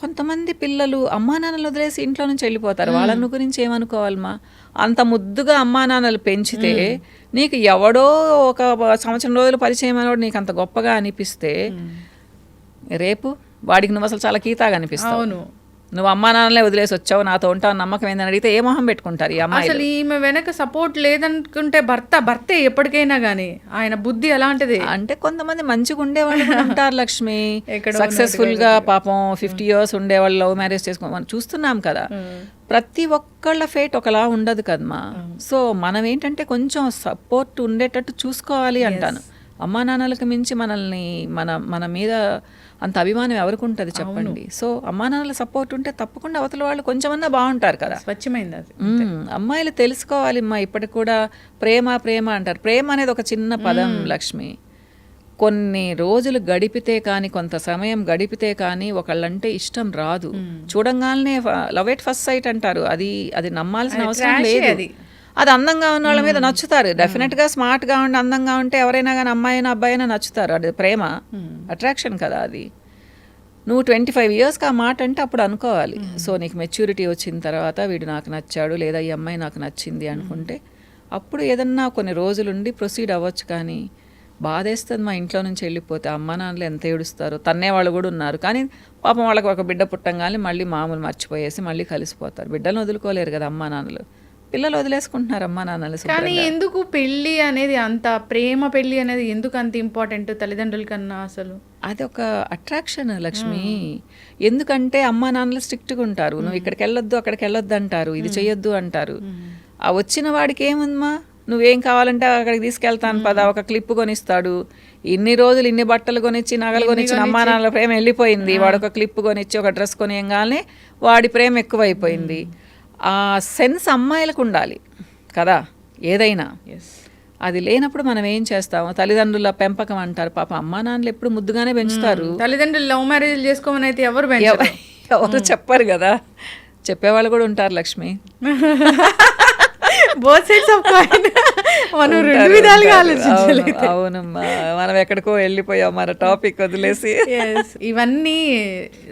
కొంతమంది పిల్లలు అమ్మా నాన్నలు వదిలేసి ఇంట్లో నుంచి వెళ్ళిపోతారు. వాళ్ళని గురించి ఏమనుకోవాలమ్మా? అంత ముద్దుగా అమ్మా నాన్నలు పెంచితే నీకు ఎవడో ఒక సంవత్సరం రోజులు పరిచయం అయినోడు నీకు అంత గొప్పగా అనిపిస్తే రేపు వాడికి నువ్వు అసలు చాలా కీతాగా అనిపిస్తావు. నువ్వు అమ్మా నాన్నలే వదిలేసి వచ్చావు నాతో ఉంటావు నమ్మకం ఏందని అడిగితే ఏ మొహం పెట్టుకుంటారు ఈ అమ్మాయి అసలు ఈమె వెనక సపోర్ట్ లేదనుకుంటే భర్త భర్తే ఎప్పటికైనా గానీ ఆయన బుద్ధి ఎలాంటిది అంటే కొంతమంది మంచిగా ఉండేవాళ్ళు కూడా ఉంటారు లక్ష్మి. సక్సెస్ఫుల్గా పాపం ఫిఫ్టీ ఇయర్స్ ఉండేవాళ్ళు లవ్ మ్యారేజ్ చేసుకో మనం చూస్తున్నాం కదా. ప్రతి ఒక్కళ్ళ ఫేట్ ఒకలా ఉండదు కదమ్మా. సో మనం ఏంటంటే కొంచెం సపోర్ట్ ఉండేటట్టు చూసుకోవాలి అంటాను. అమ్మా నాన్నలకు మించి మనల్ని మన మన మీద అంత అభిమానం ఎవరికి ఉంటుంది చెప్పండి. సో అమ్మా నాన్నల సపోర్ట్ ఉంటే తప్పకుండా అవతల వాళ్ళు కొంచెమన్నా బాగుంటారు కదా. స్వచ్ఛమైంది అది. మ్మ్. అమ్మాయిలు తెలుసుకోవాలి అమ్మా ఇప్పటికి కూడా ప్రేమ ప్రేమ అంటారు. ప్రేమ అనేది ఒక చిన్న పదం లక్ష్మి. కొన్ని రోజులు గడిపితే కానీ కొంత సమయం గడిపితే కానీ ఒకళ్ళంటే ఇష్టం రాదు. చూడంగానే లవ్ ఎట్ ఫస్ట్ సైట్ అంటారు. అది అది నమ్మాల్సిన అవసరం లేదు. అది. అది అందంగా ఉన్న వాళ్ళ మీద నచ్చుతారు. డెఫినెట్గా స్మార్ట్గా ఉండి అందంగా ఉంటే ఎవరైనా కానీ అమ్మాయి అయినా అబ్బాయి అయినా నచ్చుతారు. అది ప్రేమ. అట్రాక్షన్ కదా అది. నువ్వు ట్వంటీ ఫైవ్ ఇయర్స్కి ఆ మాట అంటే అప్పుడు అనుకోవాలి. సో నీకు మెచ్యూరిటీ వచ్చిన తర్వాత వీడు నాకు నచ్చాడు లేదా ఈ అమ్మాయి నాకు నచ్చింది అనుకుంటే అప్పుడు ఏదన్నా కొన్ని రోజులుండి ప్రొసీడ్ అవ్వచ్చు కానీ బాధేస్తుంది మా ఇంట్లో నుంచి వెళ్ళిపోతే. అమ్మ నాన్నలు ఎంత ఏడుస్తారు. తన్నే వాళ్ళు కూడా ఉన్నారు. కానీ పాపం వాళ్ళకి ఒక బిడ్డ పుట్టంగానే మళ్ళీ మామూలు మర్చిపోయేసి మళ్ళీ కలిసిపోతారు. బిడ్డలను వదులుకోలేరు కదా అమ్మా నాన్నలు. పిల్లలు వదిలేసుకుంటున్నారు అమ్మా నాన్నలు కానీ. ఎందుకు పెళ్ళి అనేది అంత ప్రేమ పెళ్ళి అనేది ఎందుకు అంత ఇంపార్టెంట్ తల్లిదండ్రుల కన్నా అసలు? అది ఒక అట్రాక్షన్ లక్ష్మి ఎందుకంటే అమ్మా నాన్నలు స్ట్రిక్ట్గా ఉంటారు. నువ్వు ఇక్కడికి వెళ్ళొద్దు అక్కడికి వెళ్ళొద్దు అంటారు. ఇది చెయ్యొద్దు అంటారు. ఆ వచ్చిన వాడికి ఏముందమ్మా? నువ్వేం కావాలంటే అక్కడికి తీసుకెళ్తాను పదా ఒక క్లిప్ కొనిస్తాడు. ఇన్ని రోజులు ఇన్ని బట్టలు కొనిచ్చి నగలు కొనిచ్చి అమ్మా నాన్నల ప్రేమ వెళ్ళిపోయింది. వాడు ఒక క్లిప్ కొనిచ్చి ఒక డ్రెస్ కొనియంగానే వాడి ప్రేమ ఎక్కువైపోయింది. ఆ సెన్స్ అమ్మాయిలకు ఉండాలి కదా? ఏదైనా. అది లేనప్పుడు మనం ఏం చేస్తాము తల్లిదండ్రుల పెంపకం అంటారు. పాప అమ్మా నాన్నలు ఎప్పుడు ముద్దుగానే పెంచుతారు. తల్లిదండ్రులు లవ్ మ్యారేజ్ చేసుకోమని అయితే ఎవరు ఎవరు చెప్పరు కదా? చెప్పేవాళ్ళు కూడా ఉంటారు లక్ష్మి. బోత్ సైడ్స్ ఆఫ్ మనం రెండు విధాలుగా ఉంటారు. ఆలోచించాలి అవును, అవునమ్మా. మనం ఎక్కడికో వెళ్ళిపోయాం మన టాపిక్ వదిలేసి. ఇవన్నీ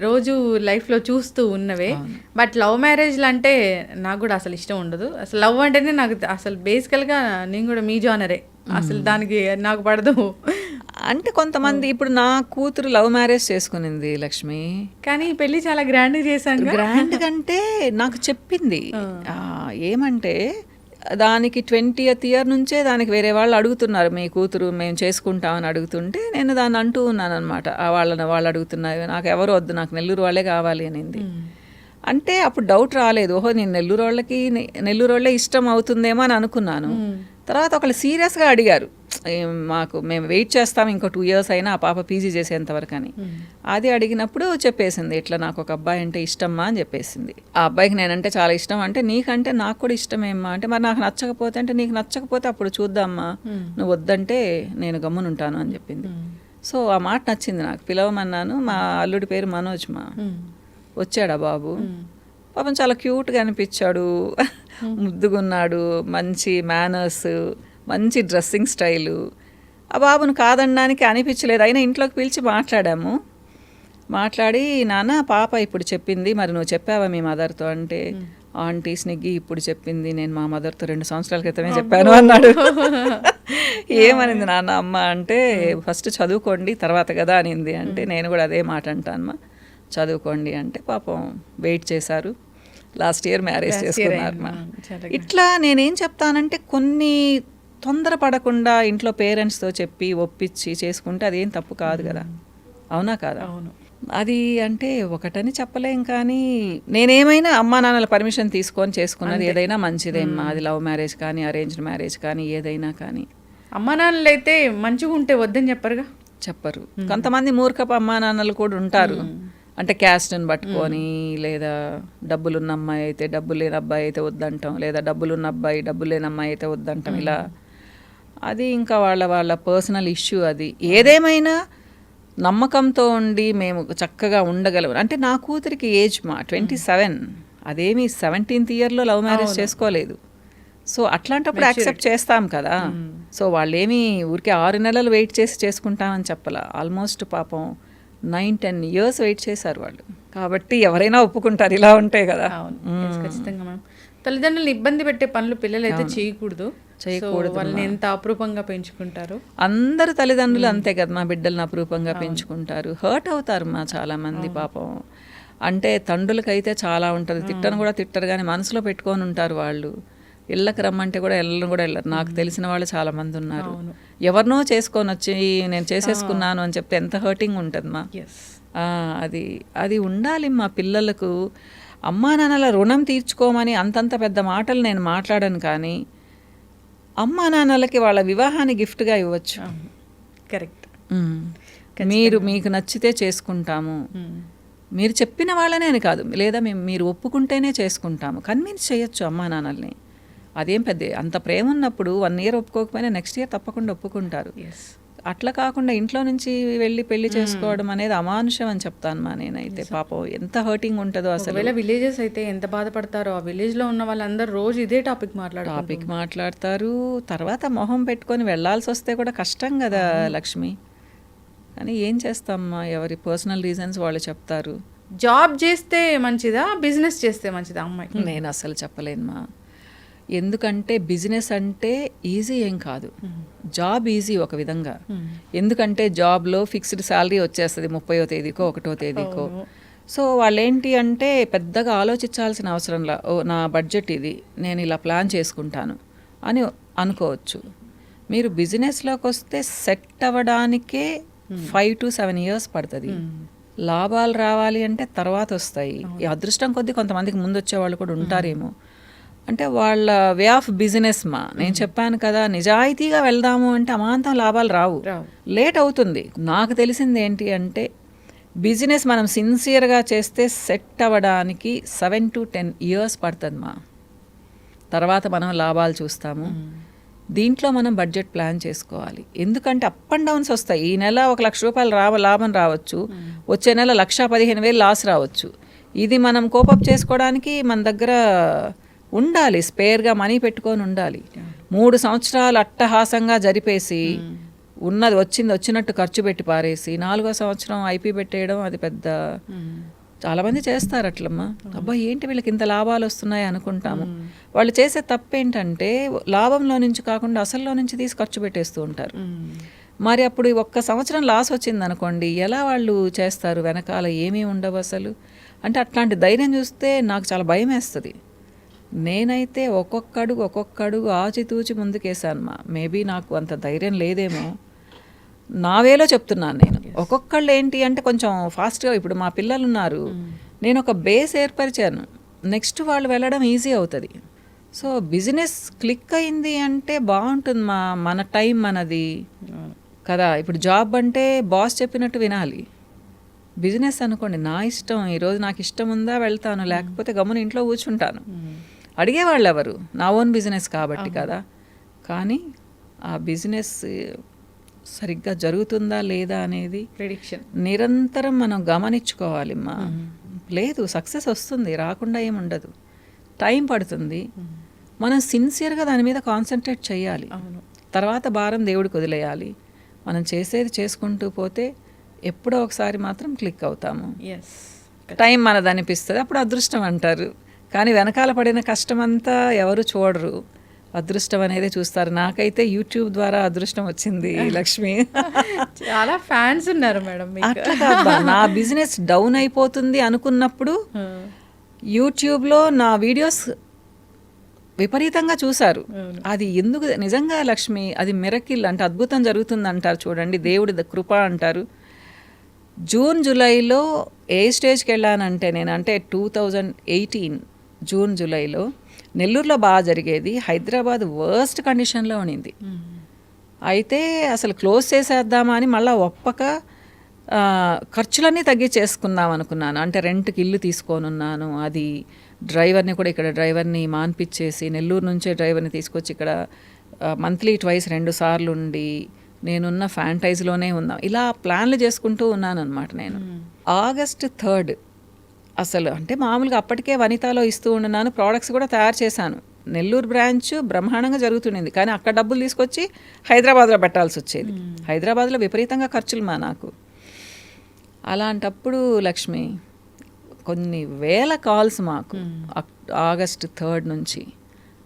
రోజు లైఫ్లో చూస్తూ ఉన్నవే. బట్ లవ్ మ్యారేజ్లు అంటే నాకు కూడా అసలు ఇష్టం ఉండదు. అసలు లవ్ అంటేనే నాకు అసలు బేసికల్గా నేను కూడా మీ జానరే. అసలు దానికి నాకు పడదు. అంటే కొంతమంది ఇప్పుడు నా కూతురు లవ్ మ్యారేజ్ చేసుకునింది లక్ష్మి. కానీ పెళ్ళి చాలా గ్రాండ్ చేశాను గ్రాండ్ కంటే నాకు చెప్పింది. ఆ, ఏమంటే దానికి ట్వంటీయత్ ఇయర్ నుంచే దానికి వేరే వాళ్ళు అడుగుతున్నారు మీ కూతురు మేము చేసుకుంటామని అడుగుతుంటే నేను దాన్ని అంటూ ఉన్నాను అనమాట వాళ్ళని వాళ్ళు అడుగుతున్నారు నాకు ఎవరు వద్దు నాకు నెల్లూరు వాళ్ళే కావాలి అనింది. అంటే అప్పుడు డౌట్ రాలేదు. ఓహో నేను నెల్లూరు వాళ్ళకి నెల్లూరు వాళ్ళే ఇష్టం అవుతుందేమో అని అనుకున్నాను. తర్వాత ఒకళ్ళు సీరియస్గా అడిగారు మాకు మేము వెయిట్ చేస్తాం ఇంకో టూ ఇయర్స్ అయినా ఆ పాప పీజీ చేసేంతవరకు అని. అది అడిగినప్పుడు చెప్పేసింది ఇట్లా నాకు ఒక అబ్బాయి అంటే ఇష్టమ్మా అని చెప్పేసింది. ఆ అబ్బాయికి నేనంటే చాలా ఇష్టం అంటే నీకంటే నాకు కూడా ఇష్టమేమ్మా అంటే మరి నాకు నచ్చకపోతే అంటే నీకు నచ్చకపోతే అప్పుడు చూద్దామ్మా నువ్వు వద్దంటే నేను గమ్మునుంటాను అని చెప్పింది. సో ఆ మాట నచ్చింది నాకు. పిలవమన్నాను మా అల్లుడి పేరు మనోజ్ మా వచ్చాడా బాబు? పాపం చాలా క్యూట్గా అనిపించాడు. ముద్దుగున్నాడు మంచి మేనర్స్ మంచి డ్రెస్సింగ్ స్టైలు ఆ బాబును కాదనడానికి అనిపించలేదు. అయినా ఇంట్లోకి పిలిచి మాట్లాడాము. మాట్లాడి నాన్న పాప ఇప్పుడు చెప్పింది మరి నువ్వు చెప్పావా మీ మదర్తో అంటే ఆంటీ స్నిగ్గి ఇప్పుడు చెప్పింది నేను మా మదర్తో రెండు సంవత్సరాల క్రితమే చెప్పాను అన్నాడు. ఏమనింది నాన్న అమ్మ అంటే ఫస్ట్ చదువుకోండి తర్వాత కదా అనింది. అంటే నేను కూడా అదే మాట అంటానమ్మా. చదువుకోండి అంటే పాపం వెయిట్ చేశారు. లాస్ట్ ఇయర్ మ్యారేజ్ చేసుకున్నారు ఇట్లా నేనేం చెప్తానంటే కొన్ని తొందర పడకుండా ఇంట్లో పేరెంట్స్తో చెప్పి ఒప్పించి చేసుకుంటే అదేం తప్పు కాదు కదా. అవునా కాదా? అవును. అది అంటే ఒకటని చెప్పలేం కానీ నేనేమైనా అమ్మా నాన్నల పర్మిషన్ తీసుకొని చేసుకున్నది ఏదైనా మంచిదేమ్మా అది లవ్ మ్యారేజ్ కానీ అరేంజ్డ్ మ్యారేజ్ కానీ ఏదైనా కానీ. అమ్మ నాన్నలు అయితే మంచిగా ఉంటే వద్దని చెప్పరుగా? చెప్పరు. కొంతమంది మూర్ఖపు అమ్మా నాన్నలు కూడా ఉంటారు. అంటే క్యాస్ట్ని పట్టుకొని లేదా డబ్బులున్న అమ్మాయి అయితే డబ్బు లేని అబ్బాయి అయితే వద్దంటాం లేదా డబ్బులున్న అబ్బాయి డబ్బు లేని అమ్మాయి అయితే వద్దంటాం ఇలా. అది ఇంకా వాళ్ళ వాళ్ళ పర్సనల్ ఇష్యూ అది. ఏదేమైనా నమ్మకంతో ఉండి మేము చక్కగా ఉండగలం. అంటే నా కూతురికి ఏజ్ మా ట్వంటీ సెవెన్. అదేమి సెవెంటీన్త్ ఇయర్లో లవ్ మ్యారేజ్ చేసుకోలేదు. సో అట్లాంటప్పుడు యాక్సెప్ట్ చేస్తాం కదా. సో వాళ్ళేమి ఊరికే ఆరు నెలలు వెయిట్ చేసి చేసుకుంటామని చెప్పాల. ఆల్మోస్ట్ పాపం నైన్ టెన్ ఇయర్స్ వెయిట్ చేశారు వాళ్ళు. కాబట్టి ఎవరైనా ఒప్పుకుంటారు ఇలా ఉంటే కదా. ఖచ్చితంగా తల్లిదండ్రులు ఇబ్బంది పెట్టే పనులు పిల్లలు అయితే చేయకూడదు. చేయకూడదు వాళ్ళని ఎంత అపురూపంగా పెంచుకుంటారు? అందరు తల్లిదండ్రులు అంతే కదా మా బిడ్డలను అపురూపంగా పెంచుకుంటారు. హర్ట్ అవుతారు మా చాలా మంది పాపం. అంటే తండ్రులకైతే చాలా ఉంటుంది. తిట్టను కూడా తిట్టరు కానీ మనసులో పెట్టుకొని ఉంటారు వాళ్ళు. ఇళ్ళకి రమ్మంటే కూడా వెళ్ళను కూడా వెళ్ళరు. నాకు తెలిసిన వాళ్ళు చాలా మంది ఉన్నారు. ఎవరినో చేసుకొని వచ్చి నేను చేసేసుకున్నాను అని చెప్తే ఎంత హర్టింగ్ ఉంటుంది మా. అది అది ఉండాలి మా పిల్లలకు. అమ్మా నాన్నల రుణం తీర్చుకోమని అంతంత పెద్ద మాటలు నేను మాట్లాడను కానీ అమ్మా నాన్నలకి వాళ్ళ వివాహాన్ని గిఫ్ట్గా ఇవ్వచ్చు. కరెక్ట్. మీరు మీకు నచ్చితే చేసుకుంటాము. మీరు చెప్పిన వాళ్ళనే అని కాదు. లేదా మేము మీరు ఒప్పుకుంటేనే చేసుకుంటాము. కన్విన్స్ చేయొచ్చు అమ్మా నాన్నల్ని. అదేం పెద్ద అంత ప్రేమ ఉన్నప్పుడు వన్ ఇయర్ ఒప్పుకోకపోయినా నెక్స్ట్ ఇయర్ తప్పకుండా ఒప్పుకుంటారు. అట్లా కాకుండా ఇంట్లో నుంచి వెళ్ళి పెళ్ళి చేసుకోవడం అనేది అమానుషం అని చెప్తాను మా నేనైతే. పాపం ఎంత హర్టింగ్ ఉంటుందో అసలు. విలేజెస్ అయితే ఎంత బాధపడతారో ఆ విలేజ్లో ఉన్న వాళ్ళందరూ రోజు ఇదే టాపిక్ మాట్లాడారు టాపిక్ మాట్లాడతారు. తర్వాత మొహం పెట్టుకొని వెళ్ళాల్సి వస్తే కూడా కష్టం కదా లక్ష్మి. కానీ ఏం చేస్తామ్మా? ఎవరి పర్సనల్ రీజన్స్ వాళ్ళు చెప్తారు. జాబ్ చేస్తే మంచిదా? బిజినెస్ చేస్తే మంచిదా? అమ్మాయి? నేను అసలు చెప్పలేనుమా ఎందుకంటే బిజినెస్ అంటే ఈజీ ఏం కాదు. జాబ్ ఈజీ ఒక విధంగా. ఎందుకంటే జాబ్లో ఫిక్స్డ్ శాలరీ వచ్చేస్తుంది ముప్పయో తేదీకో ఒకటో తేదీకో. సో వాళ్ళు ఏంటి అంటే పెద్దగా ఆలోచించాల్సిన అవసరంలా ఓ నా బడ్జెట్ ఇది నేను ఇలా ప్లాన్ చేసుకుంటాను అని అనుకోవచ్చు. మీరు బిజినెస్లోకి వస్తే సెట్ అవ్వడానికే ఫైవ్ టు సెవెన్ ఇయర్స్ పడుతుంది. లాభాలు రావాలి అంటే తర్వాత వస్తాయి. ఈ అదృష్టం కొద్దీ కొంతమందికి ముందు వచ్చే వాళ్ళు కూడా ఉంటారేమో. అంటే వాళ్ళ వే ఆఫ్ బిజినెస్ మా. నేను చెప్పాను కదా నిజాయితీగా వెళ్దాము అంటే అమాంతం లాభాలు రావు. లేట్ అవుతుంది. నాకు తెలిసింది ఏంటి అంటే బిజినెస్ మనం సిన్సియర్గా చేస్తే సెట్ అవ్వడానికి సెవెన్ టు టెన్ ఇయర్స్ పడుతుంది మా. తర్వాత మనం లాభాలు చూస్తాము. దీంట్లో మనం బడ్జెట్ ప్లాన్ చేసుకోవాలి. ఎందుకంటే అప్ అండ్ డౌన్స్ వస్తాయి. ఈ నెల ఒక లక్ష రూపాయలు రావ లాభం రావచ్చు. వచ్చే నెల లక్ష పదిహేను వేలు లాస్ రావచ్చు. ఇది మనం కోపప్ చేసుకోవడానికి మన దగ్గర ఉండాలి స్పేర్గా మనీ పెట్టుకొని ఉండాలి. మూడు సంవత్సరాలు అట్టహాసంగా జరిపేసి ఉన్నది వచ్చింది వచ్చినట్టు ఖర్చు పెట్టి పారేసి నాలుగో సంవత్సరం ఐపీ పెట్టేయడం అది పెద్ద చాలామంది చేస్తారు అట్లమ్మా. అబ్బా ఏంటి వీళ్ళకి ఇంత లాభాలు వస్తున్నాయి అనుకుంటాము. వాళ్ళు చేసే తప్పు ఏంటంటే లాభంలో నుంచి కాకుండా అసల్లో నుంచి తీసి ఖర్చు పెట్టేస్తూ ఉంటారు. మరి అప్పుడు ఒక్క సంవత్సరం లాస్ వచ్చింది అనుకోండి ఎలా వాళ్ళు చేస్తారు? వెనకాల ఏమీ ఉండవు అసలు. అంటే అట్లాంటి ధైర్యం చూస్తే నాకు చాలా భయం వేస్తుంది నేనైతే ఒక్కొక్క అడుగు ఒక్కొక్క అడుగు ఆచితూచి ముందుకేసాను మా. మేబీ నాకు అంత ధైర్యం లేదేమో. నా వేలో చెప్తున్నాను నేను. ఒక్కొక్కళ్ళు ఏంటి అంటే కొంచెం ఫాస్ట్గా ఇప్పుడు మా పిల్లలు ఉన్నారు నేను ఒక బేస్ ఏర్పరిచాను. నెక్స్ట్ వాళ్ళు వెళ్ళడం ఈజీ అవుతుంది. సో బిజినెస్ క్లిక్ అయింది అంటే బాగుంటుంది మా మన టైం మనది. కదా ఇప్పుడు జాబ్ అంటే బాస్ చెప్పినట్టు వినాలి. బిజినెస్ అనుకోండి నా ఇష్టం ఈరోజు నాకు ఇష్టం ఉందా వెళ్తాను లేకపోతే గమ్మున ఇంట్లో కూర్చుంటాను. అడిగేవాళ్ళు ఎవరు నా ఓన్ బిజినెస్ కాబట్టి కదా. కానీ ఆ బిజినెస్ సరిగ్గా జరుగుతుందా లేదా అనేది ప్రిడిక్షన్ నిరంతరం మనం గమనించుకోవాలి మా లేదు సక్సెస్ వస్తుంది రాకుండా ఏమి ఉండదు. టైం పడుతుంది. మనం సిన్సియర్గా దాని మీద కాన్సన్ట్రేట్ చేయాలి. తర్వాత భారం దేవుడికి వదిలేయాలి. మనం చేసేది చేసుకుంటూ పోతే ఎప్పుడో ఒకసారి మాత్రం క్లిక్ అవుతాము. టైం మనది అనిపిస్తుంది అప్పుడు అదృష్టం అంటారు. కానీ వెనకాల పడిన కష్టం అంతా ఎవరు చూడరు. అదృష్టం అనేది చూస్తారు. నాకైతే యూట్యూబ్ ద్వారా అదృష్టం వచ్చింది లక్ష్మి. చాలా ఫ్యాన్స్ ఉన్నారు మేడం అట్లా నా బిజినెస్ డౌన్ అయిపోతుంది అనుకున్నప్పుడు యూట్యూబ్లో నా వీడియోస్ విపరీతంగా చూశారు. అది ఎందుకు నిజంగా లక్ష్మి అది మిరకిల్ అంటే అద్భుతం జరుగుతుంది అంటారు చూడండి దేవుడి ద- కృప అంటారు. జూన్ జూలైలో ఏ స్టేజ్కి వెళ్ళానంటే నేను అంటే టూ థౌజండ్ ఎయిటీన్ జూన్ జూలైలో నెల్లూరులో బాగా జరిగేది. హైదరాబాద్ వర్స్ట్ కండిషన్లో ఉండింది. అయితే అసలు క్లోజ్ చేసేద్దామా అని మళ్ళీ ఒప్పక ఖర్చులన్నీ తగ్గించేసుకుందాం అనుకున్నాను. అంటే రెంట్కి ఇల్లు తీసుకొని ఉన్నాను అది డ్రైవర్ని కూడా ఇక్కడ డ్రైవర్ని మాన్పిచ్చేసి నెల్లూరు నుంచే డ్రైవర్ని తీసుకొచ్చి ఇక్కడ మంత్లీ ట్వైస్ రెండు సార్లు ఉండి నేనున్న ఫ్యాంటైజ్లోనే ఉన్నాం. ఇలా ప్లాన్లు చేసుకుంటూ ఉన్నాను అనమాట నేను ఆగస్ట్ థర్డ్ అసలు అంటే మామూలుగా అప్పటికే వనితాలో ఇస్తూ ఉన్నాను ప్రోడక్ట్స్ కూడా తయారు చేశాను. నెల్లూరు బ్రాంచ్ బ్రహ్మాండంగా జరుగుతుండేది. కానీ అక్కడ డబ్బులు తీసుకొచ్చి హైదరాబాద్లో పెట్టాల్సి వచ్చేది హైదరాబాద్లో విపరీతంగా ఖర్చులు మా నాకు. అలాంటప్పుడు లక్ష్మి కొన్ని వేల కాల్స్ మాకు ఆగస్ట్ థర్డ్ నుంచి.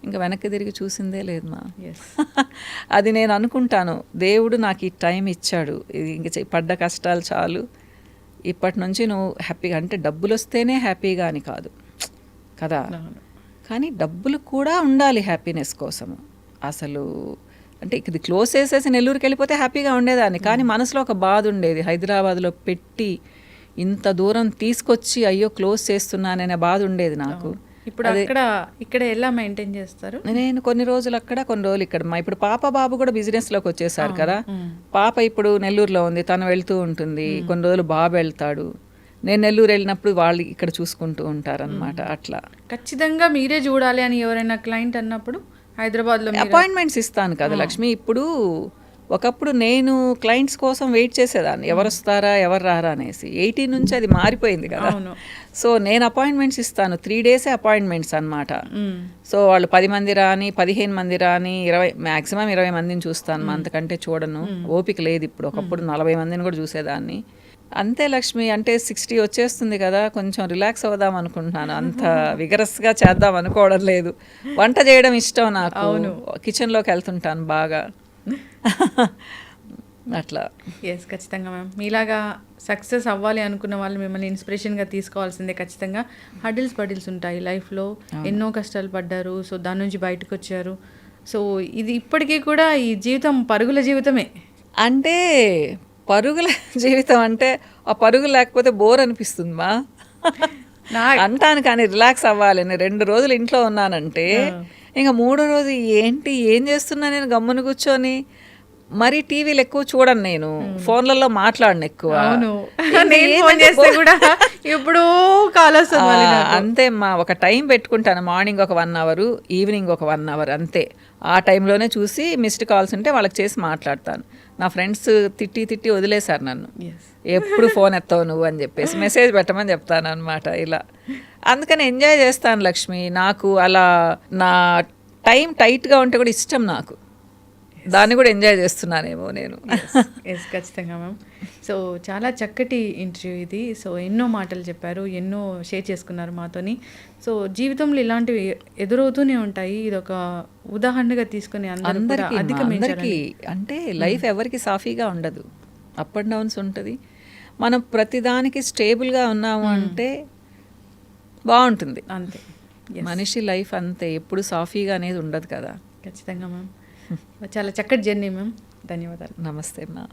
ఇంకా వెనక్కి తిరిగి చూసిందే లేదు మా. అది నేను అనుకుంటాను. దేవుడు నాకు ఈ టైం ఇచ్చాడు. ఇది ఇంక పడ్డ కష్టాలు చాలు. ఇప్పటి నుంచి నువ్వు హ్యాపీగా అంటే డబ్బులు వస్తేనే హ్యాపీగా అని కాదు. కదా? కానీ డబ్బులు కూడా ఉండాలి హ్యాపీనెస్ కోసము. అసలు అంటే ఇది క్లోజ్ చేసేసి నెల్లూరుకి వెళ్ళిపోతే హ్యాపీగా ఉండేదాన్ని. కానీ మనసులో ఒక బాధ ఉండేది. హైదరాబాద్లో పెట్టి ఇంత దూరం తీసుకొచ్చి అయ్యో క్లోజ్ చేస్తున్నాననే బాధ ఉండేది నాకు. ఇప్పుడు అక్కడ ఇక్కడ ఎలా మెయింటైన్ చేస్తారు? నేను కొన్ని రోజులు అక్కడ కొన్ని రోజులు ఇక్కడ. మా ఇప్పుడు పాప బాబు కూడా బిజినెస్లోకి వచ్చేసారు కదా. పాప ఇప్పుడు నెల్లూరులో ఉంది తను వెళ్తూ ఉంటుంది. కొన్ని రోజులు బాబు వెళ్తాడు. నేను నెల్లూరు వెళ్ళినప్పుడు వాళ్ళు ఇక్కడ చూసుకుంటూ ఉంటారన్నమాట అట్లా. ఖచ్చితంగా మీరే చూడాలి అని ఎవరైనా క్లయింట్ అన్నప్పుడు హైదరాబాద్లో అపాయింట్మెంట్స్ ఇస్తాను కదా లక్ష్మి. ఇప్పుడు ఒకప్పుడు నేను క్లయింట్స్ కోసం వెయిట్ చేసేదాన్ని. ఎవరు వస్తారా ఎవరు రారా అనేసి. ఎయిటీన్ నుంచి అది మారిపోయింది కదా. సో నేను అపాయింట్మెంట్స్ ఇస్తాను. త్రీ డేసే అపాయింట్మెంట్స్ అన్నమాట. మ్మ్. సో వాళ్ళు పది మంది రాని పదిహేను మంది రాని ఇరవై మాక్సిమం ఇరవై మందిని చూస్తాను. అంతకంటే చూడను. ఓపిక లేదు ఇప్పుడు. ఒకప్పుడు నలభై మందిని కూడా చూసేదాన్ని. అంతే లక్ష్మి. అంటే సిక్స్టీ వచ్చేస్తుంది కదా. కొంచెం రిలాక్స్ అవుదాం అనుకుంటున్నాను. అంత విగరస్గా చేద్దాం అనుకోవడం లేదు. వంట చేయడం ఇష్టం నాకు. కిచెన్లోకి వెళ్తుంటాను బాగా. అట్లా. ఎస్ ఖచ్చితంగా మ్యామ్ మీలాగా సక్సెస్ అవ్వాలి అనుకున్న వాళ్ళు మిమ్మల్ని ఇన్స్పిరేషన్గా తీసుకోవాల్సిందే ఖచ్చితంగా. హడిల్స్ బడిల్స్ ఉంటాయి లైఫ్లో ఎన్నో కష్టాలు పడ్డారు సో దాని నుంచి బయటకు వచ్చారు. సో ఇది ఇప్పటికీ కూడా ఈ జీవితం పరుగుల జీవితమే. అంటే పరుగుల జీవితం అంటే ఆ పరుగు లేకపోతే బోర్ అనిపిస్తుంది? మా నా అంటాను కానీ రిలాక్స్ అవ్వాలి. నేను రెండు రోజులు ఇంట్లో ఉన్నానంటే ఇంకా మూడో రోజు ఏంటి ఏం చేస్తున్నా నేను గమ్మున కూర్చొని? మరి టీవీలు ఎక్కువ చూడను నేను. ఫోన్లలో మాట్లాడను ఎక్కువ. చేస్తే కూడా కాల్ నాకు. అంతే మా ఒక టైం పెట్టుకుంటాను. మార్నింగ్ ఒక వన్ అవర్ ఈవినింగ్ ఒక వన్ అవర్ అంతే. ఆ టైంలోనే చూసి మిస్డ్ కాల్స్ ఉంటే వాళ్ళకి చేసి మాట్లాడతాను. నా ఫ్రెండ్స్ తిట్టి తిట్టి వదిలేశారు నన్ను. ఎప్పుడు ఫోన్ ఎత్తావు నువ్వు అని చెప్పేసి మెసేజ్ పెట్టమని చెప్తాను అనమాట ఇలా. అందుకని ఎంజాయ్ చేస్తాను లక్ష్మి. నాకు అలా నా టైం టైట్గా ఉంటే కూడా ఇష్టం నాకు. దాన్ని కూడా ఎంజాయ్ చేస్తున్నానేమో నేను. ఎస్ ఖచ్చితంగా మ్యామ్ సో చాలా చక్కటి ఇంటర్వ్యూ ఇది. సో ఎన్నో మాటలు చెప్పారు ఎన్నో షేర్ చేసుకున్నారు మాతోని. సో జీవితంలో ఇలాంటివి ఎదురవుతూనే ఉంటాయి. ఇది ఒక ఉదాహరణగా తీసుకుని అందరికీ అందరికీ అంటే లైఫ్ ఎవరికి సాఫీగా ఉండదు. అప్ అండ్ డౌన్స్ ఉంటుంది. మనం ప్రతిదానికి స్టేబుల్గా ఉన్నాము అంటే బాగుంటుంది. అంతే. మనిషి లైఫ్ అంతే. ఎప్పుడు సాఫీగా అనేది ఉండదు కదా. ఖచ్చితంగా మ్యామ్ చాలా చక్కటి జర్నీ మ్యామ్. ధన్యవాదాలు. నమస్తే మా